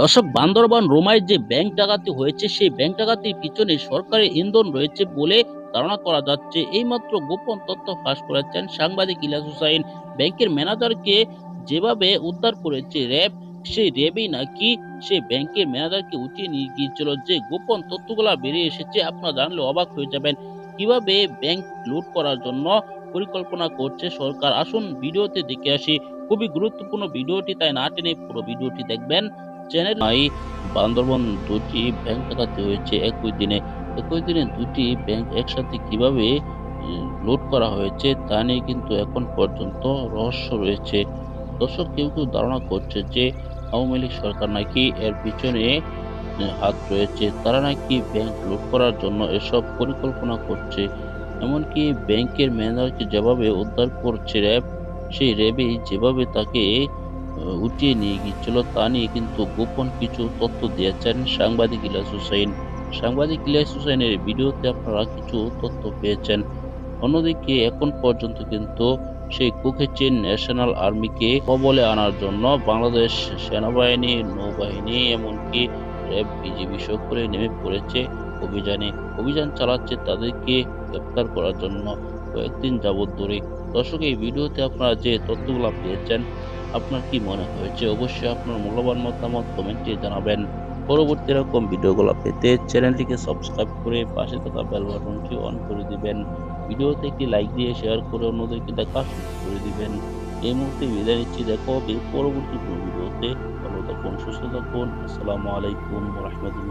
দর্শক, বান্দরবান রোমায় যে ব্যাংক ডাকাতি হয়েছে, সেই ব্যাংক ডাকাতির পিছনে সরকারি ইন্ধন রয়েছে বলে ধারণা করা যাচ্ছে। এইমাত্র গোপন তথ্য ফাঁস করেছেন সাংবাদিক ইলিয়াস হুসাইন। ব্যাংকের ম্যানেজারকে যেভাবে উদ্ধার করেছে র্যাব, সেই র্যাবই নাকি সেই ব্যাংকের ম্যানেজারকে উঠিয়ে নিয়ে গিয়েছিল। যে গোপন তথ্যগুলা বেরিয়ে এসেছে, আপনারা জানলে অবাক হয়ে যাবেন। কীভাবে ব্যাংক লুট করার জন্য পরিকল্পনা করছে সরকার? আসুন ভিডিওতে দেখে আসি। খুবই গুরুত্বপূর্ণ ভিডিওটি, তাই না টেনে পুরো ভিডিওটি দেখবেন। চ্যানেল নাই বান্দরবন দুটি ব্যাংক ডাকাতি হয়েছে একই দিনে। একই দিনে দুটি ব্যাংক একসাথে কীভাবে লুট করা হয়েছে তা নিয়ে কিন্তু এখন পর্যন্ত রহস্য রয়েছে। দর্শক, কেউ কেউ ধারণা করছে যে আওয়ামী লীগ সরকার নাকি এর পিছনে হাত রয়েছে। তারা নাকি ব্যাংক লুট করার জন্য এসব পরিকল্পনা করছে। এমনকি ব্যাংকের ম্যানেজারকে যেভাবে উদ্ধার করছে র্যাব, সেই র্যাবে যেভাবে তাকে উঠিয়ে নিয়ে গিয়েছিল। তা নিয়ে কিন্তু গোপন কিছু তথ্য দিয়েছেন সাংবাদিক ইলিয়াস হুসাইন সাংবাদিক ইলিয়াস হুসাইনের ভিডিওতে আপনারা কিছু তথ্য পেয়েছেন। অন্যদিকে এখন পর্যন্ত কিন্তু সেই কুকেচিন ন্যাশনাল আর্মিকে কবলে আনার জন্য বাংলাদেশ সেনাবাহিনী, নৌবাহিনী, এমনকি র্যাব, বিজিবি সকলে নেমে পড়েছে অভিযানে। অভিযান চালাচ্ছে তাদেরকে গ্রেপ্তার করার জন্য। কয়েকদিন যাবৎ ধরে। দর্শক, এই ভিডিওতে আপনারা যে তথ্যগুলো পেয়েছেন আপনার কি মনে হয়েছে? অবশ্যই আপনার মূল্যবান মতামত কমেন্টে জানাবেন। পরবর্তী এরকম ভিডিওগুলো পেতে চ্যানেলটিকে সাবস্ক্রাইব করে পাশে থাকা বেল বাটনটি অন করে দিবেন। ভিডিওতে একটি লাইক দিয়ে শেয়ার করে অন্যদেরকে দেখা শুরু করে দিবেন। এই মুহূর্তে বিদায় নিচ্ছি। দেখো হবে পরবর্তী ভিডিওতে। ভালো থাকুন, সুস্থ থাকুন। আসসালামু আলাইকুম রহমতুল্লাহ।